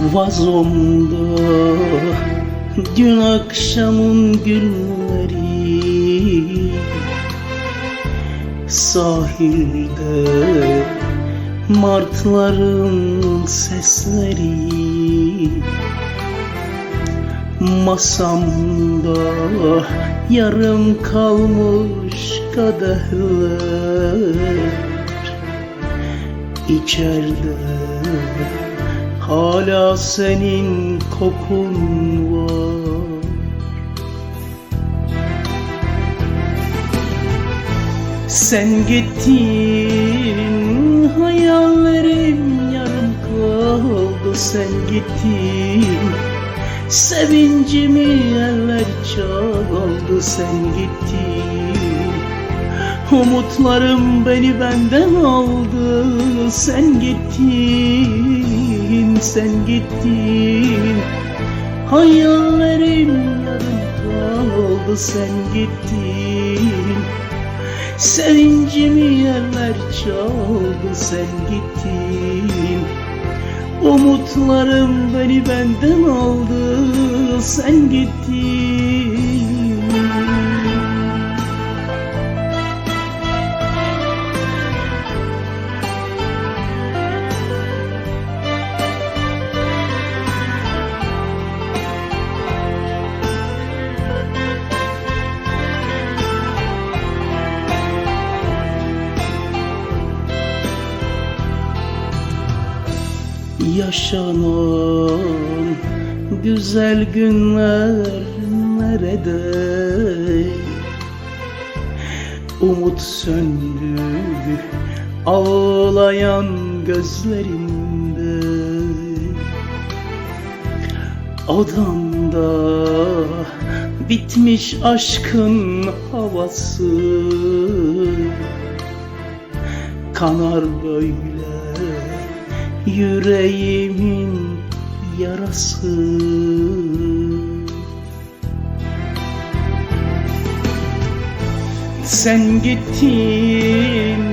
Vazomda dün akşamın gülleri Sahilde martların sesleri Masamda. Yarım kalmış kadehler İçeride hala senin kokun var. Sen gittin hayallerim yarım kaldı. Sen gittin Sevincimi eller çaldı. Sen gittin Umutlarım beni benden aldı. Sen gittin, sen gittin. Hayallerim yarım kaldı sen gittin. Sevincimi yerler çaldı sen gittin. Umutlarım beni benden aldı sen gittin Yaşanan güzel günler nerede? Umut söndü ağlayan gözlerinde Odamda bitmiş aşkın havası Kanar böyle yüreğimin yarası. Sen gittin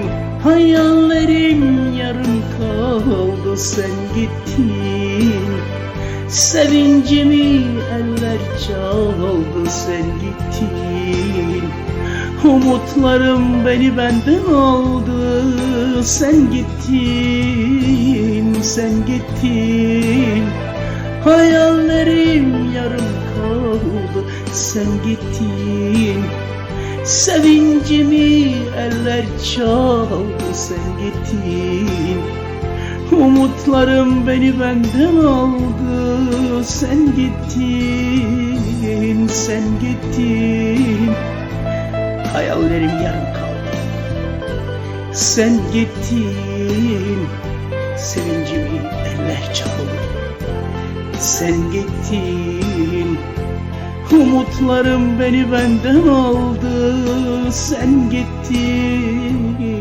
hayallerim yarım kaldı. Sen gittin Sevincimi eller çaldı. Sen gittin Umutlarım beni benden aldı. Sen gittin, sen gittin. Hayallerim yarım kaldı Sen gittin. Sevincimi eller çaldı Sen gittin. Umutlarım beni benden aldı Sen gittin, sen gittin. Hayallerim yarım kaldı Sen gittin Sen gittin Umutlarım beni benden aldı Sen gittin